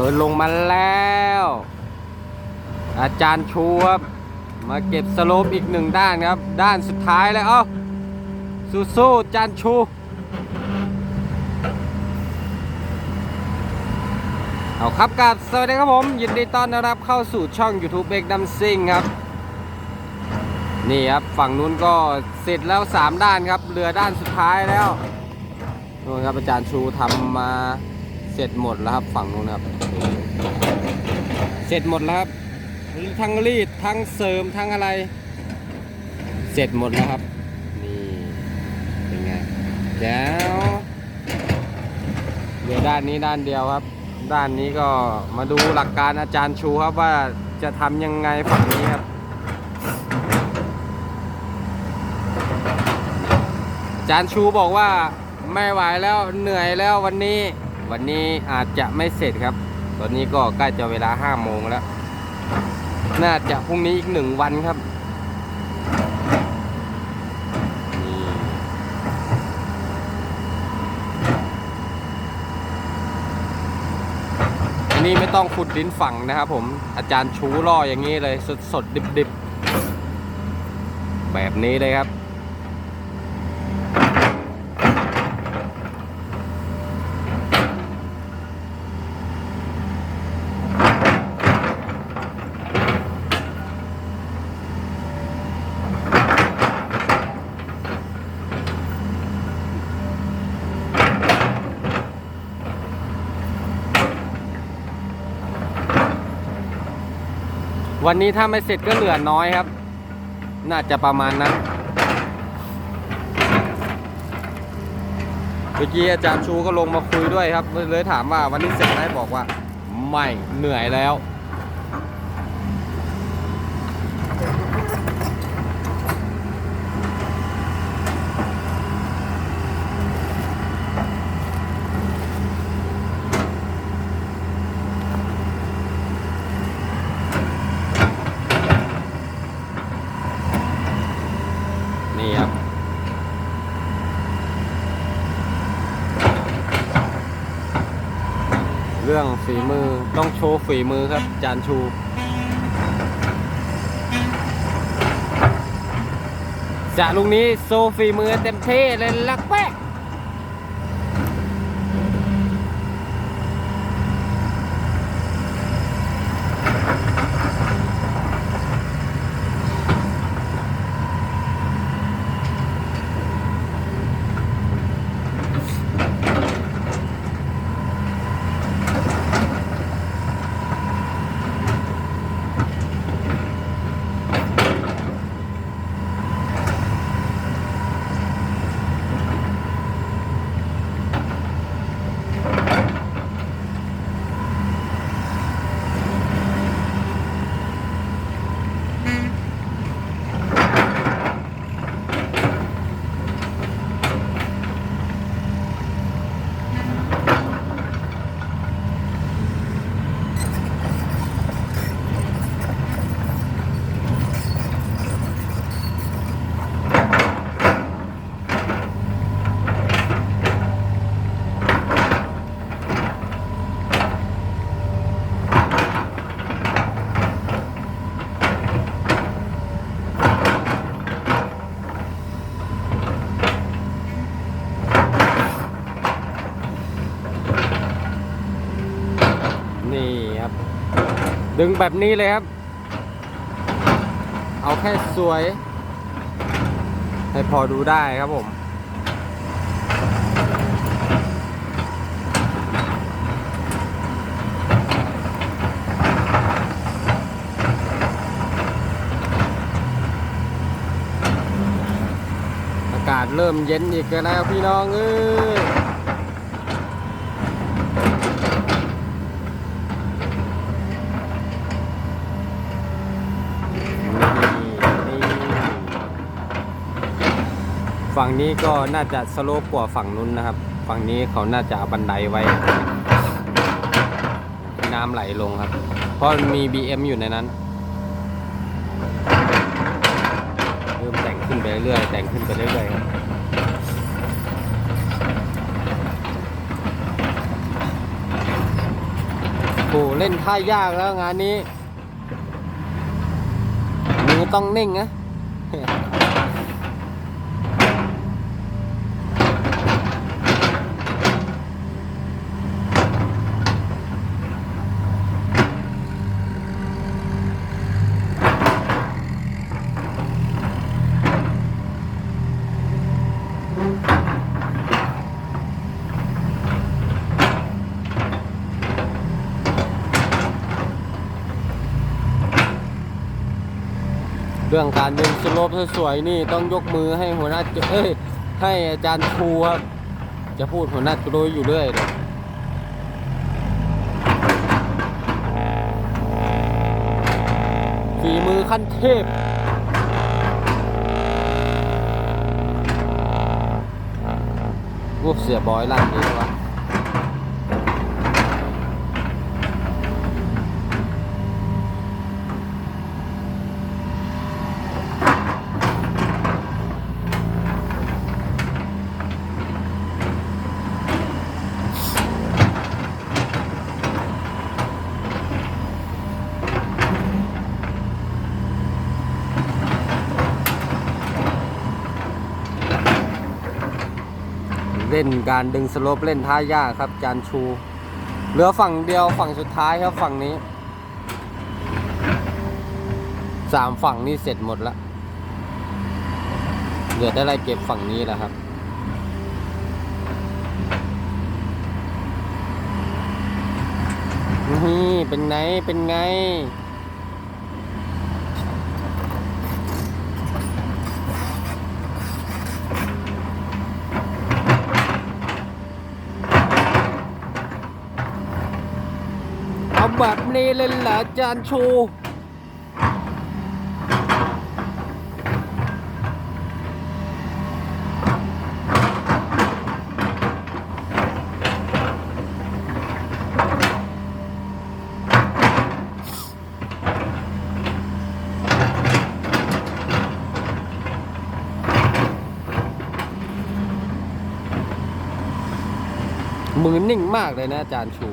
ดินลงมาแล้ว อาจารย์ชูครับมาเก็บสโลปอีกหนึ่งด้านครับ ด้านสุดท้ายแล้วเอ้าสู้ๆอาจารย์ชูเอาครับกับสวัสดีครับผม ยินดีต้อนรับเข้าสู่ช่อง YouTube เบกดัมซิงครับ นี่ครับ ฝั่งนู้นก็เสร็จแล้ว 3 ด้านครับเหลือด้านสุดท้ายแล้วนู่นครับอาจารย์ชูทำมา เสร็จหมดแล้วครับฝั่งนู้นครับ เสร็จหมดแล้วครับทั้งรีดทั้งเสริมทั้งอะไร เสร็จหมดแล้วครับนี่เป็นไงแจ๋วเหลือด้านนี้ด้านเดียวครับ ด้านนี้ก็มาดูหลักการอาจารย์ชูครับว่าจะทำยังไงฝั่งนี้ครับอาจารย์ชูบอกว่าไม่ไหวแล้วเหนื่อยแล้ววันนี้ วันนี้อาจจะไม่เสร็จครับ ตอนนี้ก็ใกล้จะเวลา5โมงแล้ว น่าจะพรุ่งนี้อีกหนึ่งวันครับนี่อันนี้ไม่ต้องขุดดินฝังนะครับผมอาจารย์ชูล่ออย่างนี้เลยสดสดดิบดิบๆ แบบนี้เลยครับ วันนี้ถ้าไม่เสร็จก็เหลือน้อยครับ น่าจะประมาณนั้นเมื่อกี้อาจารย์ชูก็ลงมาคุยด้วยครับเลยถามว่าวันนี้เสร็จไหมบอกว่า ไม่เหนื่อยแล้ว นี่ครับ เรื่องฝีมือต้องโชว์ฝีมือครับ จานชูจะลุงนี้โซฝีมือเต็มที่เลยลักแป๊กนี่ครับ ดึงแบบนี้เลยครับ เอาแค่สวย ให้พอดูได้ครับผมอากาศเริ่มเย็นอีกแล้วพี่น้องเอ้ย นี่นี่ ฝั่งนี้ก็น่าจะสโลปกว่าฝั่งนู้นนะครับ ฝั่งนี้เขาน่าจะเอาบันไดไว้ น้ำไหลลงครับ เพราะมี BM อยู่ในนั้นเริ่มแต่งขึ้นไปเรื่อยๆแต่งขึ้นไปเรื่อยๆครับโหเล่นท่ายากแล้วงานนี้มือต้องนิ่งนะ เรื่องการดึงสโลปสวยๆนี่ต้องยกมือให้หัวหน้าเอ้ยให้อาจารย์ครูครับ จะพูดหัวหน้าโดยอยู่เรื่อยเลยฝีมือขั้นเทพรูปเสียบอยล่างนี้วะ เล่นการดึงสโลปเล่นท่ายากครับจานชูเหลือฝั่งเดียวฝั่งสุดท้ายครับฝั่งนี้สามฝั่งนี่เสร็จหมดแล้วเหลือแต่ไรเก็บฝั่งนี้แหละครับนี่เป็นไงเป็นไง เอาแบบ นี้เลยเหรอจานชูมือนิ่งมากเลยนะอาจารย์ชู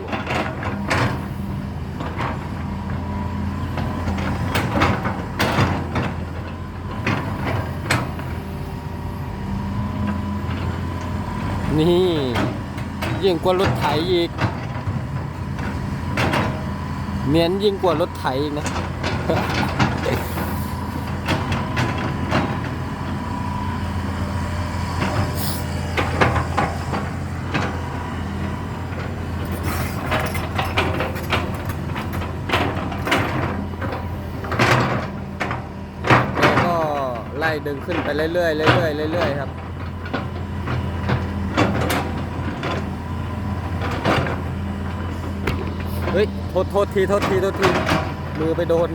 นี่ ยิ่งกว่ารถไถอีกเนียนยิ่งกว่ารถไถอีกนะแล้วก็ไล่ดึงขึ้นไปเรื่อยๆเรื่อยๆเรื่อยๆครับ เฮ้ย โทษโทษทีโทษทีโทษทีมือไปโดน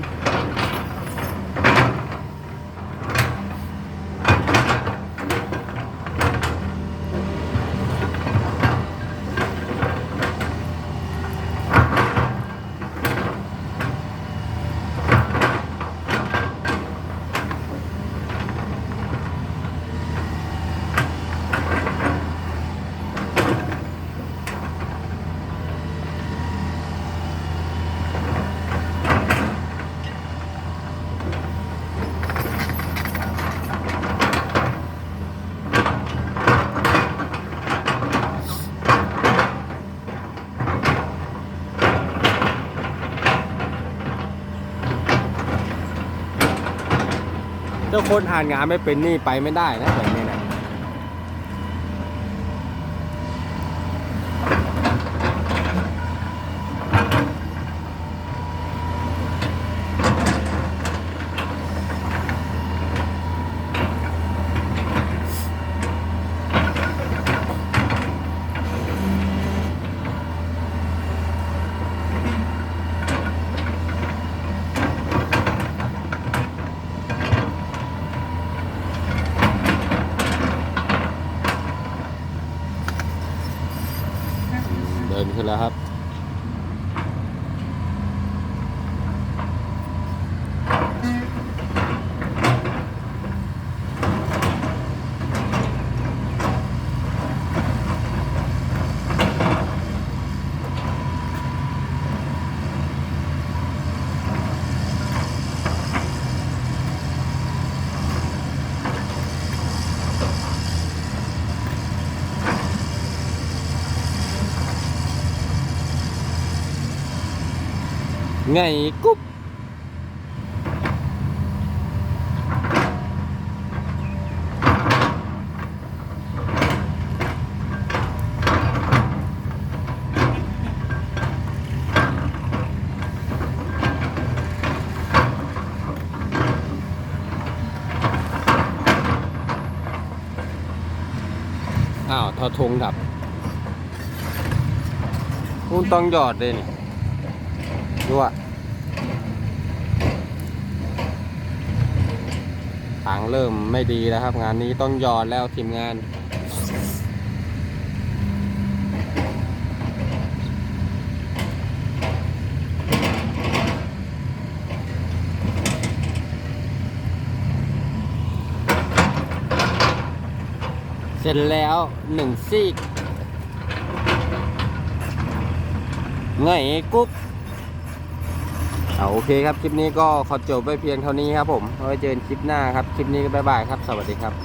ถ้าคนอ่านงานไม่เป็นนี่ไปไม่ได้นะแบบนี้นะ ต็มขึ้นแล้วครับ ไงกุ๊บอ้าวทอทงดับคุณต้องหยอดเลยนี่ดูอะ ทางเริ่มไม่ดีแล้วครับ งานนี้ต้องยอดแล้วทีมงาน เสร็จแล้วหนึ่งซีกไงกุ๊บเอา โอเคครับ คลิปนี้ก็ขอจบไปเพียงเท่านี้ครับผม ไว้เจอกันคลิปหน้าครับ คลิปนี้ก็บ๊ายบายครับ สวัสดีครับ